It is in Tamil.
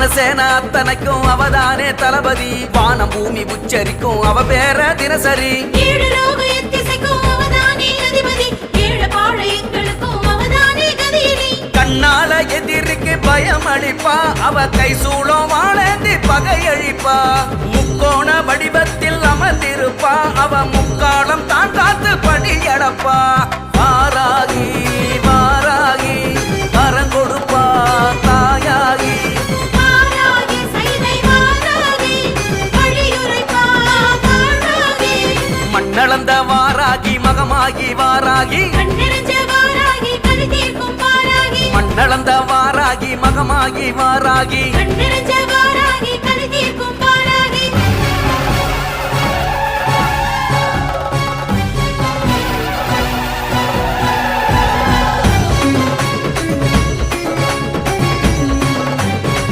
வானசேன அத்தனைக்கும் அவதானே தளபதி. வானம் பூமி உச்சரிக்கும் அவ பேர தினசரி. கண்ணால எதிரிக்கு பயம் அளிப்பா அவ கை சூளம் வாழேந்தி பகையழிப்பா முக்கோண வடிவத்தில் அமர்ந்திருப்பா அவ முக்காலம் தான் காத்து பணியடப்பா. வாராகி மண்ணளந்த வாராகி மகமாகி வாராகி. பாராகி மண்ணளந்த வாராகி. மகமாகி வாராகி.